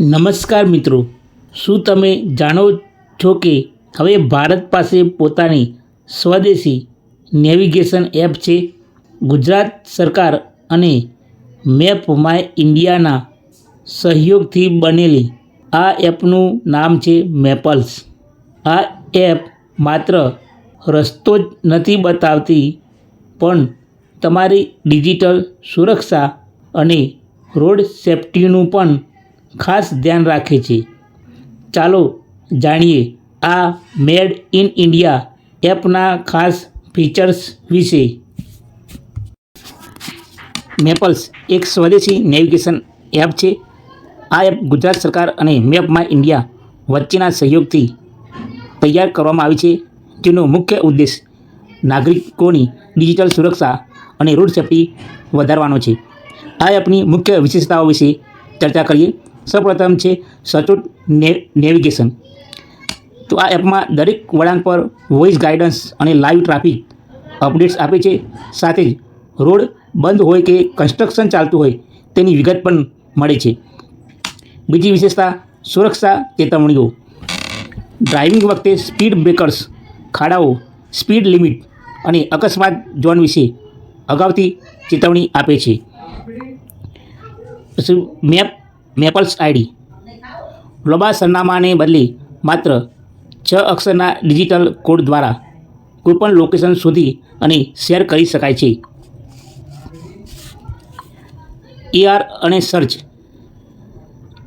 નમસ્કાર મિત્રો. શું તમે જાણો છો કે હવે ભારત પાસે પોતાની સ્વદેશી નેવિગેશન એપ છે? ગુજરાત સરકાર અને મેપ માય ઇન્ડિયાના સહયોગથી બનેલી આ એપનું નામ છે મેપલ્સ. આ એપ માત્ર રસ્તો જ નથી બતાવતી, પણ તમારી ડિજિટલ સુરક્ષા અને રોડ સેફ્ટીનું પણ ખાસ ધ્યાન રાખે છે. ચાલો જાણીએ આ મેડ ઇન ઇન્ડિયા એપના ખાસ ફીચર્સ વિશે. મેપલ્સ એક સ્વદેશી નેવિગેશન એપ છે. આ એપ ગુજરાત સરકાર અને મેપ માય ઇન્ડિયા વચ્ચેના સહયોગથી તૈયાર કરવામાં આવી છે. જેનો મુખ્ય ઉદ્દેશ નાગરિકોની ડિજિટલ સુરક્ષા અને રોડ સેફ્ટી વધારવાનો છે. આ એપની મુખ્ય વિશેષતાઓ વિશે ચર્ચા કરીએ. સૌપ્રથમ છે સચોટ નેવિગેશન તો આ એપમાં દરેક વળાંક પર વોઇસ ગાઈડન્સ અને લાઈવ ટ્રાફિક અપડેટ્સ આપે છે. સાથે જ રોડ બંધ હોય કે કન્સ્ટ્રક્શન ચાલતું હોય તેની વિગત પણ મળે છે. બીજી વિશેષતા સુરક્ષા ચેતવણીઓ. ડ્રાઇવિંગ વખતે સ્પીડ બ્રેકર્સ ખાડાઓ સ્પીડ લિમિટ અને અકસ્માત ઝોન વિશે અગાઉથી ચેતવણી આપે છે. પછી મેપ મેપલ્સ આઈડી. લાંબા સરનામાને બદલે માત્ર છ અક્ષરના ડિજિટલ કોડ દ્વારા કોઈપણ લોકેશન શોધી અને શેર કરી શકાય છે. એઆર અને સર્ચ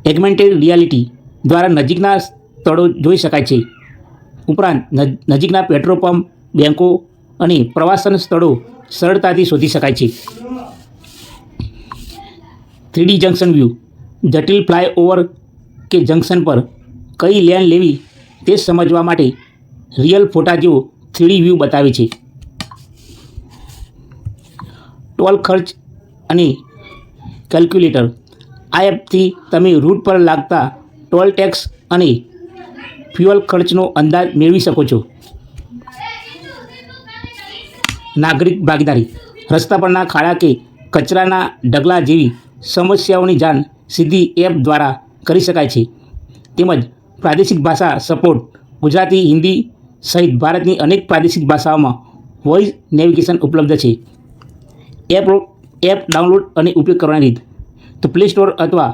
એગમેન્ટેડ રિયાલિટી દ્વારા નજીકના સ્થળો જોઈ શકાય છે. ઉપરાંત નજ- નજીકના પેટ્રોલ પંપ, બેંકો અને પ્રવાસન સ્થળો સરળતાથી શોધી શકાય છે. થ્રીડી જંકશન વ્યૂ જટિલ ફ્લાયઓવર કે જંકશન પર કઈ લેન લેવી તે સમજવા માટે રિયલ ફોટા જેવો થ્રીડી વ્યૂ બતાવે છે. ટોલ ખર્ચ અને કેલ્ક્યુલેટર. આ એપથી તમે રૂટ પર લાગતા ટોલ ટેક્સ અને ફ્યુઅલ ખર્ચનો અંદાજ મેળવી શકો છો. નાગરિક ભાગીદારી. રસ્તા પરના ખાડા કે કચરાના ઢગલા જેવી સમસ્યાઓની જાણ સીધી એપ દ્વારા કરી શકાય છે. તેમજ પ્રાદેશિક ભાષા સપોર્ટ ગુજરાતી, હિન્દી સહિત ભારતની અનેક પ્રાદેશિક ભાષાઓમાં વોઇસ નેવિગેશન ઉપલબ્ધ છે. એપ એપ ડાઉનલોડ અને ઉપયોગ કરવાની રીત. તો પ્લે સ્ટોર અથવા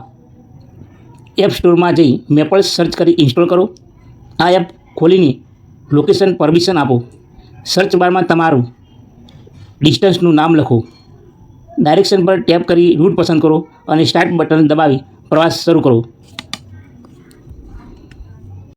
એપ સ્ટોરમાં જઈ મેપલ્સ સર્ચ કરી ઇન્સ્ટોલ કરો. આ એપ ખોલીને લોકેશન પરમિશન આપો. સર્ચ બારમાં તમારું ડિસ્ટન્સનું નામ લખો. ડાયરેક્શન પર ટેપ કરી રૂટ પસંદ કરો અને સ્ટાર્ટ બટન દબાવી પ્રવાસ શરૂ કરો.